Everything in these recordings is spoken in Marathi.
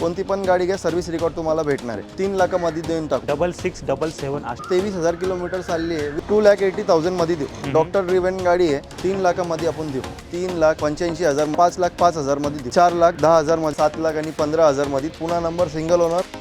कोणती पण गाडी घ्या सर्व्हिस रेकॉर्ड तुम्हाला भेटणार आहे. तीन लाखामध्ये देऊन टाकू. डबल सिक्स डबल सेवन तेवीस हजार किलोमीटर चालली आहे. टू लॅक एटी थाउजंडमध्ये देऊ. डॉक्टर ड्रिव्हन गाडी आहे. तीन लाखामध्ये आपण देऊ. तीन लाख पंच्याऐंशी हजार पाच लाख पाच हजारमध्ये देऊ. चार लाख दहा हजारमध्ये सात लाख आणि पंधरा हजारमध्ये पुन्हा नंबर सिंगल ओनर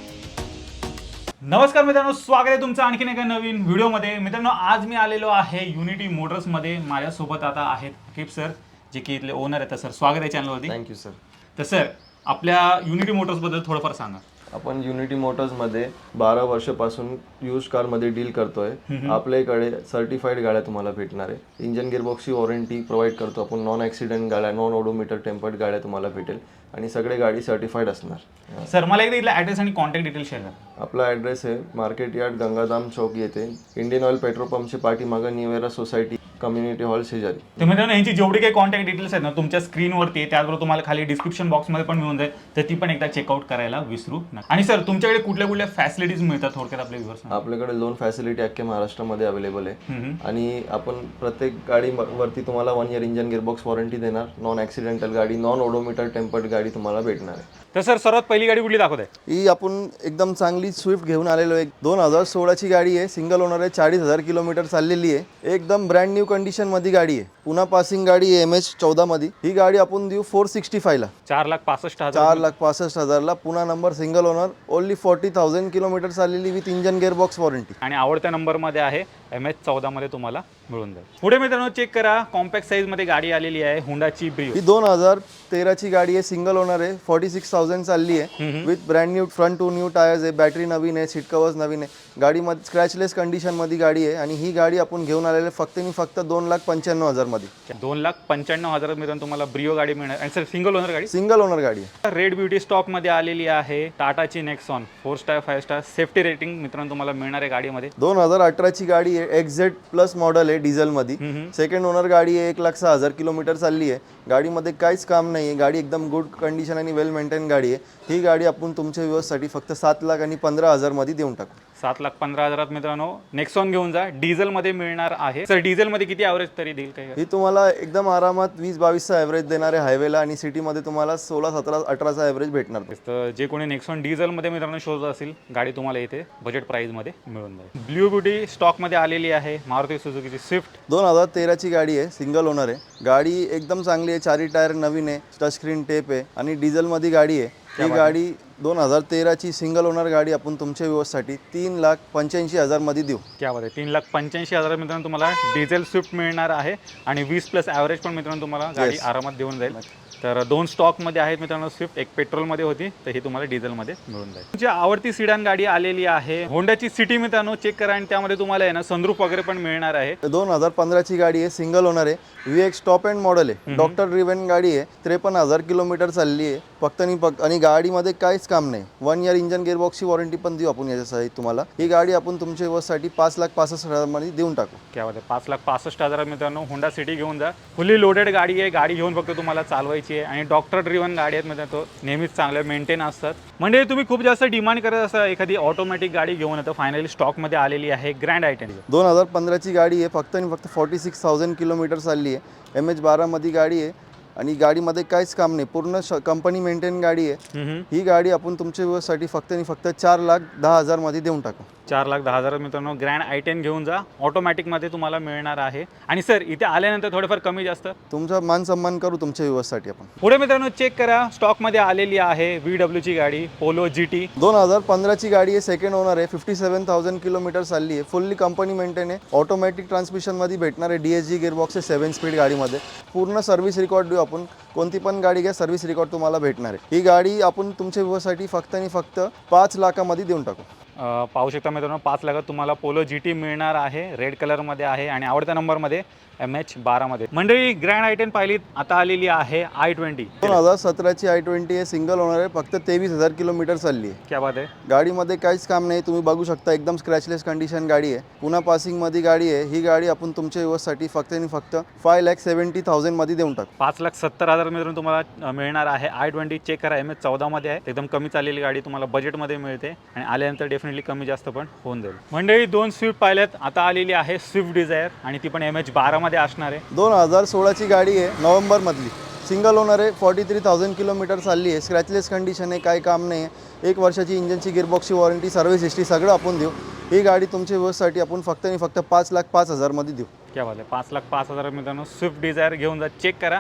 नमस्कार मित्रांनो स्वागत आहे तुमचं आणखीन एका नवीन व्हिडिओमध्ये. मित्रांनो आज मी आलेलो आहे युनिटी मोटर्समध्ये माझ्यासोबत आता आहेत अकिब सर जे की इथले ओनर आहेत. सर स्वागत आहे चॅनलवरती थँक्यू सर तर सर आपल्या युनिटी मोटर्सबद्दल थोडंफार सांगा. आपण युनिटी मोटर्समध्ये बारा वर्षापासून यूज कारमध्ये डील करतोय. आपल्याकडे सर्टिफाईड गाड्या तुम्हाला भेटणार आहे. इंजन गिअरबॉक्सची वॉरंटी प्रोव्हाइड करतो आपण. नॉन ॲक्सिडेंट गाड्या नॉन ओडोमीटर टेम्पर्ड गाड्या तुम्हाला भेटेल. आणि सगळे गाडी सर्टिफाईड असणार. सर मला एकदा इथला ॲड्रेस आणि कॉन्टॅक्ट डिटेल शेअर करा. आपला ॲड्रेस आहे मार्केट यार्ड गंगाधाम चौक येथे. इंडियन ऑइल पेट्रोल पंपच्या पाठीमागं निवेरा सोसायटी कम्युनिटी हॉल शेजारी. तर मित्रांनो यांची जेवढी काही कॉन्टॅक्ट डिटेल्स आहेत ना तुमच्या स्क्रीनवरती आहे त्याचबरोबर तुम्हाला खाली डिस्क्रिप्शन बॉक्समध्ये पण मिळून जाईल तर ती पण एकदा चेकआउट करायला विसरू नका. आणि सर तुमच्याकडे कुठल्या कुठल्या फॅसिलिटीज मिळतात थोडक्यात आपल्या व्ह्युअर्स आपल्याकडे लोन फॅसिलिटी अख्ख्या महाराष्ट्रामध्ये अवेलेबल आहे. आणि आपण प्रत्येक गाडी वरती तुम्हाला one year engine gearbox warranty देणार नॉन ॲक्सिडेंटल गाडी नॉन ओडोमीटर टेम्पर्ड गाडी तुम्हाला भेटणार आहे. तर सर सर्वात पहिली गाडी कुठली दाखवत आहे? ही आपण एकदम चांगली स्विफ्ट घेऊन आलेलो आहे. दोन हजार सोळाची गाडी आहे. सिंगल ओनर आहे. चाळीस हजार किलोमीटर चाललेली आहे. एकदम ब्रँड न्यू कंडिशनमध्ये गाडी आहे. पुन्हा पासिंग गाडी आहे एम एच चौदा मध्ये ही गाडी आपण देऊ फोर सिक्स्टी फायला चार लाख पासष्ट हजार. चार लाख पासष्ट हजारला. पुन्हा number single owner only forty thousand kilometre चाललेली विथ इंजन गिअरबॉक्स वॉरंटी आणि आवडत्या नंबरमध्ये आहे एम एच चौदामध्ये तुम्हाला मिळून जाईल. पुढे मित्रांनो चेक करा. कॉम्पॅक्ट साईजमध्ये गाडी आलेली आहे हुंडाची ब्रिओ ही दोन हजार तेराची गाडी आहे. सिंगल ओनर आहे. फॉर्टी सिक्स थाउजंड चालली आहे. With brand new front two new tyres आहे. बॅटरी नवीन आहे. सीट कवर्स नवीन आहे. गाडीमध्ये स्क्रॅचलेस कंडिशनमध्ये गाडी आहे. आणि ही गाडी आपण घेऊन आलेले फक्त आणि फक्त दोन लाख पंच्याण्णव हजारमध्ये दोन लाख पंच्याण्णव हजार मित्रांनो तुम्हाला ब्रिओ गाडी मिळणार. आणि सर सिंगल ओनर गाडी? सिंगल ओनर गाडी. आहे रेड ब्युटी स्टॉकमध्ये आलेली आहे. टाटाची Nexon four star five star safety rating मित्रांनो तुम्हाला मिळणार आहे गाडीमध्ये. दोन हजार अठराची गाडी आहे एक्झेड प्लस मॉडेल आहे डिझेलमध्ये सेकंड ओनर गाडी आहे एक लाख सहा हजार किलोमीटर चालली आहे. गाडीमध्ये काहीच काम नाही आहे गाडी एकदम गुड कंडिशन आणि वेल मेंटेन गाडी आहे. ही गाडी आपण तुमच्या व्यवस्थेसाठी फक्त सात लाख आणि पंधरा हजारमध्ये देऊन टाकू. सात लाख पंधरा हजारात मित्रांनो नेक्सॉन घेऊन जा. डिझेलमध्ये मिळणार आहे. सर डिझेलमध्ये किती ॲव्हरेज तरी देईल काही? ही तुम्हाला एकदम आरामात वीस बावीसचा ॲव्हरेज देणार आहे हायवेला आणि सिटीमध्ये तुम्हाला सोळा सतरा अठराचा ॲव्हरेज भेटणार. तर जे कोणी नेक्सॉन डिझेलमध्ये मित्रांनो शोधत असेल गाडी तुम्हाला इथे बजेट प्राईजमध्ये मिळून जाईल. ब्ल्यू ब्युटी स्टॉकमध्ये आलेली आहे मारुती सुझुकीची स्विफ्ट दोन हजार तेराची गाडी आहे सिंगल ओनर आहे. गाडी एकदम चांगली आहे चारी टायर नवीन आहे टचस्क्रीन टेप आहे आणि डिझेलमध्ये गाडी आहे. ही। गाडी दोन हजार तेराची सिंगल ओनर गाडी आपण तुमच्या व्यवस्थेसाठी तीन लाख पंच्याऐंशी हजारमध्ये देऊ. क्या बात आहे तीन लाख पंच्याऐंशी हजार मित्रांनो तुम्हाला डिझेल स्विफ्ट मिळणार आहे आणि वीस प्लस ॲव्हरेज पण मित्रांनो तुम्हाला गाडी आरामात देऊन जाईल. तर दोन स्टॉकमध्ये आहेत मित्रांनो स्विफ्ट एक पेट्रोलमध्ये होती तर ही तुम्हाला डिझेलमध्ये मिळून जाईल. तुमची आवडती सिडान गाडी आलेली आहे. होंडाची सिटी मित्रांनो चेक करा आणि त्यामध्ये तुम्हाला आहे ना संद्रूप वगैरे पण मिळणार आहे. दोन हजार पंधराची गाडी आहे सिंगल ओनर आहे. V X top end model आहे. डॉक्टर ड्रिव्हन गाडी आहे. त्रेपन्न हजार किलोमीटर चालली आहे. फक्त आणि फक्त आणि गाडीमध्ये काहीच काम नाही. वन इयर इंजन गिअरबॉक्सची वॉरंटी पण देऊ आपण याच्यासाठी तुम्हाला. ही गाडी आपण तुमच्या व्यवस्थेसाठी पाच लाख पासष्ट हजारमध्ये देऊन टाकू. क्या पाच लाख पासष्ट हजार मित्रांनो होंडा सिटी घेऊन जा. फुल्ली लोडेड गाडी आहे. गाडी घेऊन फक्त तुम्हाला चालवायची आहे. आणि डॉक्टर ड्रिव्हन गाडी आहेत म्हणजे तो नेहमीच चांगल्या मेंटेन असतात. म्हणजे तुम्ही खूप जास्त डिमांड करत असता एखादी ऑटोमॅटिक गाडी घेऊन आता फायनली स्टॉकमध्ये आलेली आहे ग्रँड आयटन दोन हजार पंधराची गाडी आहे फक्त आणि फक्त फॉर्टी सिक्स थाउजंड किलोमीटर चालली आहे. एम एच बारामध्ये गाडी आहे. आणि गाडीमध्ये काहीच काम नाही. पूर्ण कंपनी मेंटेन गाडी आहे. ही गाडी आपण तुमच्या फक्त आणि फक्त चार लाख दहा हजारमध्ये देऊन टाकू. चार लाख दहा हजार मित्रांनो ग्रँड आय टेन घेऊन जा. ऑटोमॅटिकमध्ये तुम्हाला मिळणार आहे. आणि सर इथे आल्यानंतर थोडंफार कमी जास्त? तुमचा मान सन्मान करू तुमच्या व्यवस्थेसाठी आपण. पुढे मित्रांनो चेक करा. स्टॉकमध्ये आलेली आहे व्ही डब्ल्यूची गाडी पोलो जी टी दोन हजार पंधराची गाडी आहे. सेकंड ओनर आहे. फिफ्टी सेवन थाउजंड किलोमीटर चालली आहे. फुल्ली कंपनी मेंटेन आहे. ऑटोमॅटिक ट्रान्समिशनमध्ये भेटणार आहे. डी एस जी गिअरबॉक्स आहे. सेवन स्पीड गाडीमध्ये. पूर्ण सर्व्हिस रेकॉर्ड देऊ आपण कोणती पण गाडी घ्या सर्व्हिस रेकॉर्ड तुम्हाला भेटणार आहे. ही गाडी आपण तुमच्या व्यवसायासाठी फक्त आणि फक्त पाच लाखामध्ये देऊन टाकू. पाहू शकता मित्रांनो पाच लाखात तुम्हाला पोलो जी टी मिळणार आहे. रेड कलरमध्ये आहे आणि आवडत्या नंबरमध्ये एम एच बारामध्ये मंडळी ग्रँड आय टेन पाहिलीत आता आलेली आहे आय ट्वेंटी दोन हजार सतराची आय ट्वेंटी आहे सिंगल ओनर आहे. फक्त तेवीस हजार किलोमीटर चालली आहे. क्या बात आहे. गाडीमध्ये काहीच काम नाही. तुम्ही बघू शकता एकदम स्क्रॅचलेस कंडिशन गाडी आहे. पुन्हा पासिंगमध्ये गाडी आहे. ही गाडी आपण तुमच्या व्यवस्थेसाठी फक्त आणि फक्त फाय लॅक सेवन्टी थाउजंडमध्ये देऊन टाकू. पाच लाख सत्तर हजार मित्रांनो तुम्हाला मिळणार आहे. आय ट्वेंटी चेक करा. एम एच चौदामध्ये आहे. एकदम कमी चाललेली गाडी तुम्हाला बजेटमध्ये मिळते. आणि आल्यानंतर डेफिनेटली कमी जास्त पण होऊन जाईल. मंडळी दोन स्विफ्ट पाहिल्यात आता आलेली आहे स्विफ्ट डिझायर आणि ती पण एम एच बारामध्ये असणार आहे. दोन हजार सोळाची गाडी आहे नोव्हेंबरमधली. सिंगल ओनर आहे फॉर्टी थ्री थाउजंड किलोमीटर चालली आहे. स्क्रॅचलेस कंडिशन आहे काही काम नाही आहे. एक वर्षाची इंजनची गिअरबॉक्सची वॉरंटी सर्व्हिस हिस्ट्री सगळं आपण देऊ. ही गाडी तुमच्या व्यवस्थेसाठी आपण फक्त आणि फक्त पाच लाख पाच हजारमध्ये देऊ. क्या बात आहे. पाच लाख पाच हजार मित्रांनो. स्विफ्ट डिझायर घेऊन जा चेक करा.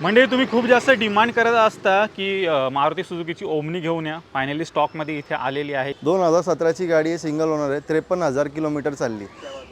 म्हणजे तुम्ही खूप जास्त डिमांड करत असता की अं, मारुती सुझुकीची ओमनी घेऊन या. फायनली स्टॉकमध्ये इथे आलेली आहे. दोन हजार सतराची गाडी आहे सिंगल ओनर आहे. त्रेपन्न हजार किलोमीटर चालली.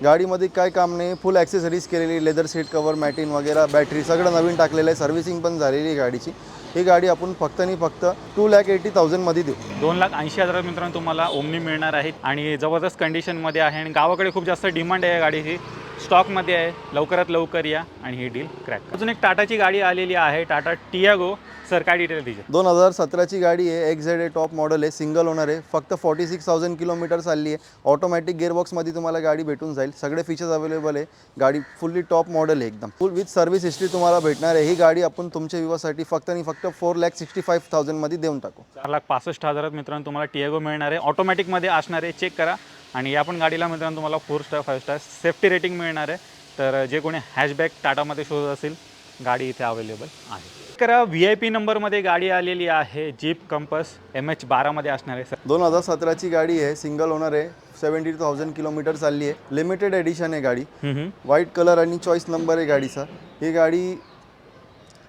गाडीमध्ये काय काम नाही. फुल ॲक्सेसरीज केलेली लेदर सीट कवर मॅटिन वगैरे बॅटरी सगळं नवीन टाकलेलं आहे. सर्व्हिसिंग पण झालेली आहे गाडीची. ही गाडी आपण फक्त आणि फक्त टू लॅक एटी थाउजंडमध्ये देऊ. दोन लाख ऐंशी हजार मित्रांनो तुम्हाला ओमनी मिळणार आहे. आणि जबरदस्त कंडिशनमध्ये आहे आणि गावाकडे खूप जास्त डिमांड आहे या गाडीची. स्टॉकमध्ये आहे. लवकरात लवकर या आणि ही डील क्रॅक अजून एक टाटाची गाडी आलेली आहे. टाटा टियागो. सर काय डिटेल तिचे? दोन हजार सतराची गाडी आहे. X Z A top model आहे. सिंगल ओनर आहे. फक्त फॉर्टी सिक्स थाउजंड किलोमीटर चालली आहे. ऑटोमॅटिक गिअरबॉक्समध्ये तुम्हाला गाडी भेटून जाईल. सगळे फीचर्स अवेलेबल आहे. गाडी फुल्ली टॉप मॉडेल आहे एकदम. फुल विथ सर्व्हिस हिस्ट्री तुम्हाला भेटणार आहे. ही गाडी आपण तुमच्या विवासाठी फक्त आणि फक्त फोर लॅक सिक्स्टी फाईव्ह थाउजंडमध्ये देऊन टाकू. चार लाख पासष्ट हजारात मित्रांनो तुम्हाला टियागो मिळणार आहे. ऑटोमॅटिकमध्ये असणार आहे. चेक करा. आणि या पण गाडीला मित्रांनो तुम्हाला four star five star safety rating मिळणार आहे. तर जे कोणी हॅशबॅक टाटामध्ये शोधत असेल गाडी इथे अवेलेबल आहे. करा व्ही आय पी नंबरमध्ये गाडी आलेली आहे जीप कंपस एम एच बारामध्ये असणार आहे सर दोन हजार सतराची गाडी आहे सिंगल ओनर आहे सेवन्टी थाउजंड किलोमीटर चालली आहे. लिमिटेड एडिशन आहे गाडी. व्हाईट कलर आणि चॉईस नंबर आहे गाडीचा. ही गाडी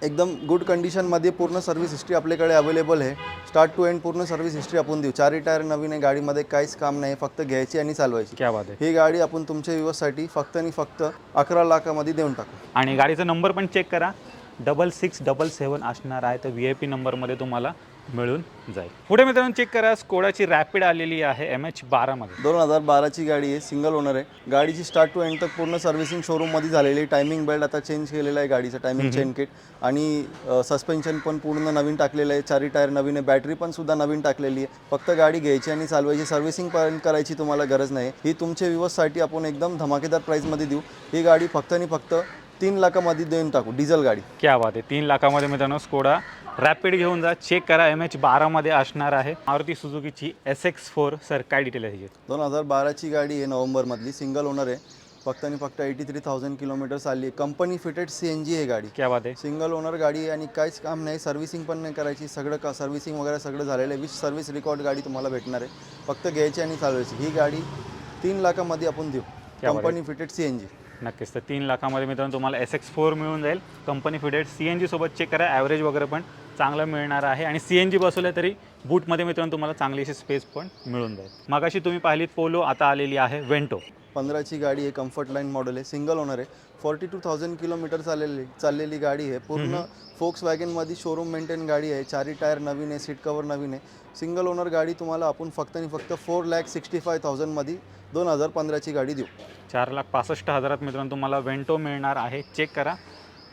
एकदम गुड कंडिशनमध्ये पूर्ण सर्व्हिस हिस्ट्री आपल्याकडे अवेलेबल आहे. स्टार्ट टू एंड पूर्ण सर्व्हिस हिस्ट्री आपण देऊ. चारही टायर नवीन आहे गाडीमध्ये काहीच काम नाही फक्त घ्यायची आणि चालवायची. क्या बात आहे. ही गाडी आपण तुमच्या व्यवस्थेसाठी फक्त आणि फक्त अकरा लाखामध्ये देऊन टाकू. आणि गाडीचा नंबर पण चेक करा. डबल सिक्स डबल सेवन असणार आहे. तर व्ही आय पी नंबरमध्ये तुम्हाला मिळून जाईल. पुढे मित्रांनो चेक करा स्कोडाची रॅपिड आलेली आहे एम एच बारामध्ये दोन हजार बाराची गाडी आहे सिंगल ओनर आहे. गाडीची स्टार्ट टू एंड तक पूर्ण सर्व्हिसिंग शोरूममध्ये झालेली आहे. टायमिंग बेल्ट आता चेंज केलेला आहे गाडीचं टायमिंग चेन किट आणि सस्पेन्शन पण पूर्ण नवीन टाकलेलं आहे. चारी टायर नवीन आहे. बॅटरी पण सुद्धा नवीन टाकलेली आहे. फक्त गाडी घ्यायची आणि चालवायची. सर्व्हिसिंग पण करायची तुम्हाला गरज नाही. ही तुमच्या विवससाठी आपण एकदम धमाकेदार प्राईसमध्ये देऊ. ही गाडी फक्त आणि फक्त तीन लाखामध्ये देऊन टाकू डिझेल गाडी. क्या बात आहे. तीन लाखामध्ये मित्रांनो स्कोडा रॅपिड घेऊन जा. चेक करा एम एच बारामध्ये असणार आहे. मारुती सुझुकीची एस एक्स फोर सर काय डिटेल आहे दोन हजार बाराची गाडी आहे नोव्हेंबरमधली सिंगल ओनर आहे. फक्त आणि फक्त एटी थ्री थाउजंड किलोमीटर चालली आहे. Company fitted C N G आहे गाडी. क्या बात आहे. सिंगल ओनर गाडी आहे आणि काहीच काम नाही सर्व्हिसिंग पण नाही करायची. सगळं का सर्व्हिसिंग वगैरे सगळं झालेलं आहे. विथ सर्व्हिस रेकॉर्ड गाडी तुम्हाला भेटणार आहे. फक्त घ्यायची आणि चालवायची. ही गाडी तीन लाखामध्ये आपण देऊ. Company fitted C N G नक्कीच. तर तीन लाखामध्ये मित्रांनो तुम्हाला एस एक्स फोर मिळून जाईल. Company fitted. सी एन जीसोबत चेक करा. ॲव्हरेज वगैरे पण चांगलं मिळणार आहे. आणि सी एन जी बसवलं तरी बूटमध्ये मित्रांनो तुम्हाला चांगली अशी स्पेस पण मिळून जाईल. मगाशी तुम्ही पाहिलीत पोलो आता आलेली आहे वेंटो पंधराची गाडी आहे कम्फर्ट लाईन मॉडेल आहे सिंगल ओनर आहे. फॉर्टी टू थाउजंड किलोमीटर चाललेली चाललेली गाडी आहे. पूर्ण फोक्स वॅगनमध्ये शोरूम मेंटेन गाडी आहे. चारी टायर नवीन आहे सीट कवर नवीन आहे. सिंगल ओनर गाडी तुम्हाला आपण फक्त आणि फक्त फोर लॅक सिक्स्टी फाय थाउजंडमध्ये दोन हजार पंधराची गाडी देऊ. चार लाख पासष्ट हजारात मित्रांनो तुम्हाला वेंटो मिळणार आहे. चेक करा.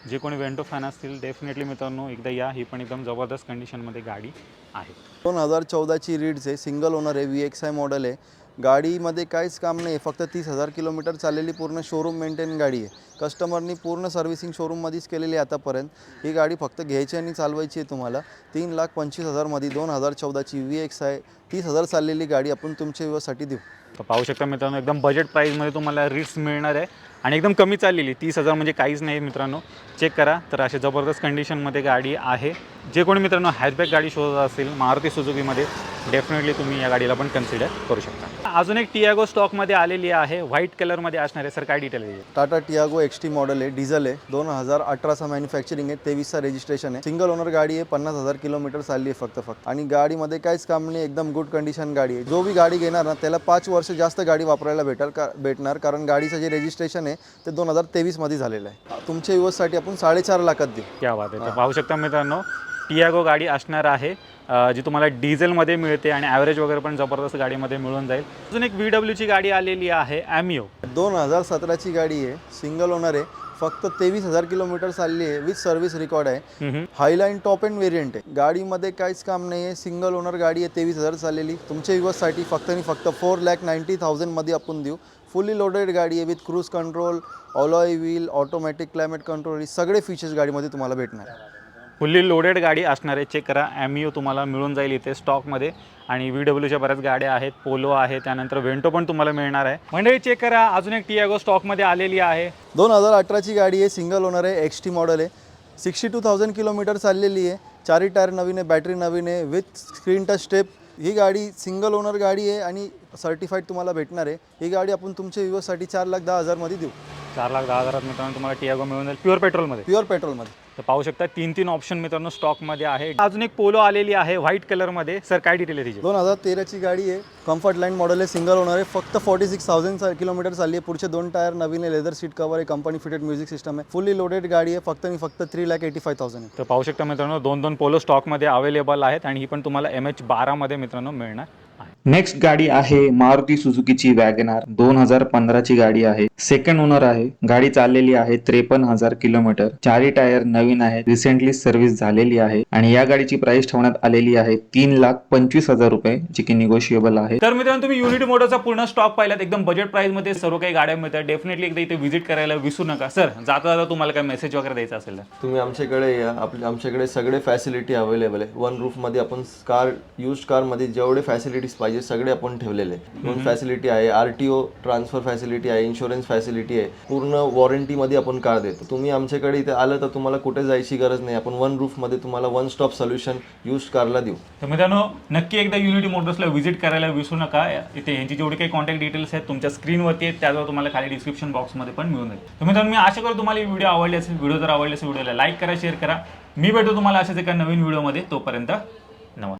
जे कोणी वेंटो फॅन असतील डेफिनेटली मित्रांनो एकदा या. ही पण एकदम जबरदस्त कंडिशनमध्ये गाडी आहे. दोन हजार चौदाची रीड्स आहे सिंगल ओनर आहे व्ही एक्स आय मॉडेल आहे. गाडीमध्ये काहीच काम नाही फक्त तीस हजार किलोमीटर चाललेली पूर्ण शोरूम मेंटेन गाडी आहे. कस्टमरनी पूर्ण सर्व्हिसिंग शोरूममध्येच केलेली आहे आतापर्यंत. ही गाडी फक्त घ्यायची आणि चालवायची आहे तुम्हाला. तीन लाख पंचवीस हजारमध्ये दोन हजार चौदाची व्ही एक्स आय तीस हजार चाललेली गाडी आपण तुमच्या विवासाठी देऊ. तर पाहू शकता मित्रांनो एकदम बजेट प्राईजमध्ये तुम्हाला रिट्स मिळणार आहे आणि एकदम कमी चाललेली तीस हजार म्हणजे काहीच नाही मित्रांनो. चेक करा तर अशी जबरदस्त कंडिशनमध्ये गाडी आहे. जे कोणी मित्रांनो हॅचबॅक गाडी शोधत असेल मारुती सुझुकीमध्ये डेफिनेटली तुम्ही या गाडीला पण कन्सिडर करू शकता. अजून एक टियागो स्टॉकमध्ये आलेली आहे व्हाईट कलरमध्ये असणार आहे. सर काय डिटेल आहे? Tata Tiago X T model आहे डिझेल आहे दोन हजार अठराचा मॅन्युफॅक्चरिंग आहे तेवीसचा रजिस्ट्रेशन आहे. सिंगल ओनर गाडी आहे पन्नास हजार किलोमीटर चालली आहे फक्त फक्त. आणि गाडीमध्ये काहीच काम नाही एकदम गुड कंडिशन गाडी आहे. जो बी गाडी घेणार ना त्याला पाच वर्ष जास्त गाडी वापरायला भेटेल का भेटणार. कारण गाडीचं जे रजिस्ट्रेशन आहे ते दोन हजार तेवीसमध्ये झालेलं आहे. तुमच्या युवससाठी आपण साडेचार लाखात देऊ. क्या बात आहे. तर पाहू शकता मित्रांनो टियागो गाडी असणार आहे अ, जी तुम्हाला डिझेलमध्ये मिळते आणि ॲव्हरेज वगैरे पण जबरदस्त गाडीमध्ये मिळून जाईल. अजून एक व्ही डब्ल्यूची गाडी आलेली आहे ॲमिओ दोन हजार सतराची गाडी आहे सिंगल ओनर आहे. फक्त तेवीस हजार किलोमीटर चालली आहे विथ सर्व्हिस रेकॉर्ड आहे. हायलाईन टॉप अँड व्हेरियंट आहे. गाडीमध्ये काहीच काम नाही आहे. सिंगल ओनर गाडी आहे तेवीस हजार चाललेली. तुमच्या युवससाठी फक्त आणि फक्त फोर लॅक नाईन्टी थाउजंडमध्ये आपण देऊ. फुल्ली लोडेड गाडी आहे with cruise control alloy wheel automatic climate control हे सगळे फीचर्स गाडीमध्ये तुम्हाला भेटणार. आहे फुल्ली लोडेड गाडी असणार आहे. चेक करा. ॲमिओ तुम्हाला मिळून जाईल इथे स्टॉकमध्ये आणि व्ही डब्ल्यूच्या बऱ्याच गाड्या आहेत. पोलो आहे. त्यानंतर वेंटो पण तुम्हाला मिळणार आहे. मंडळी चेक करा. अजून एक टियागो स्टॉकमध्ये आलेली आहे. दोन हजार अठराची गाडी आहे. सिंगल ओनर आहे. एक्स टी मॉडेल आहे. सिक्स्टी टू थाउजंड किलोमीटर चाललेली आहे. चारही टायर नवीन आहे. बॅटरी नवीन आहे. विथ स्क्रीन टच स्टेप ही गाडी सिंगल ओनर गाडी आहे. आणि सर्टिफाईड तुम्हाला भेटणार आहे. ही गाडी आपण तुमच्या विवोसाठी चार लाख दहा हजारमध्ये देऊ. चार लाख दहा हजारात मित्रांनो तुम्हाला टियागो मिळून जाईल. प्युअर पेट्रोलमध्ये प्युअर पेट्रोलमध्ये तर पाहू शकता तीन तीन ऑप्शन मित्रांनो स्टॉकमध्ये आहे. अजून एक पोलो आलेली आहे व्हाईट कलरमध्ये सर काय डिटेल आहे तिची? दोन हजार तेराची गाडी आहे. कम्फर्ट लाईन मॉडेल आहे सिंगल ओनर आहे. फक्त फॉर्टी सिक्स थाउजंड किलोमीटर चालली आहे. पुढचे दोन टायर नवीन आहे लेदर सीट कवर आहे कंपनी फिटेड म्युझिक सिस्टम आहे. फुल्ली लोडेड गाडी आहे फक्त आणि फक्त three lakh eighty five thousand आहे. तर पाहू शकता मित्रांनो दोन दोन पोलो स्टॉकमध्ये अवेलेबल आहेत आणि ही पण तुम्हाला एम एच बारामध्ये मित्रांनो मिळणार. नेक्स्ट गाडी आहे मारुती सुझुकीची वॅगनार. दोन हजार पंधराची गाडी आहे. सेकंड ओनर आहे. गाडी चाललेली आहे त्रेपन्न हजार किलोमीटर. चारही टायर नवीन आहेत. रिसेंटली सर्व्हिस झालेली आहे. आणि या गाडीची प्राइस ठेवण्यात आलेली आहे तीन लाख पंचवीस हजार रुपये जी की निगोशिएबल आहे. तर मित्रांनो तुम्ही युनिटी मोटरचा पूर्ण स्टॉक पाहिलात. एकदम बजेट प्राईसमध्ये सर्व काही गाड्या मिळतात. डेफिनेटली एकदा इथे व्हिजिट करायला विसरू नका. सर जाता जाता तुम्हाला काय मेसेज वगैरे द्यायचा असेल तर? तुम्ही आमच्याकडे या. आपल्या आमच्याकडे सगळे फॅसिलिटी अवेलेबल आहे. वन रूफमध्ये आपण कार यूज कारमध्ये जेवढे फॅसिलिटीज पाहिजे सगळे आपण ठेवलेले. लोन फॅसिलिटी आहे R T O transfer facility आहे इन्शुरन्स फॅसिलिटी आहे पूर्ण वॉरंटीमध्ये आपण कार देतो. तुम्ही आमच्याकडे इथे आलं तर तुम्हाला कुठे जायची गरज नाही. आपण वन रूफमध्ये तुम्हाला वन स्टॉप सोल्युशन यूज कारला देऊ. तर मित्रांनो नक्की एकदा युनिटी मोटर्सला व्हिजिट करायला विसरू नका. इथे यांची जेवढी काही कॉन्टॅक्ट डिटेल्स आहेत तुमच्या स्क्रीनवरती आहेत त्यावर तुम्हाला खाली डिस्क्रिप्शन बॉक्समध्ये पण मिळून जाईल. तर मित्रांनो मी आशा करतो तुम्हाला व्हिडिओ आवडली असेल व्हिडिओ जर आवडली असेल व्हिडिओला लाईक करा शेअर करा. मी भेटतो तुम्हाला अशाच एका नवीन व्हिडिओमध्ये तोपर्यंत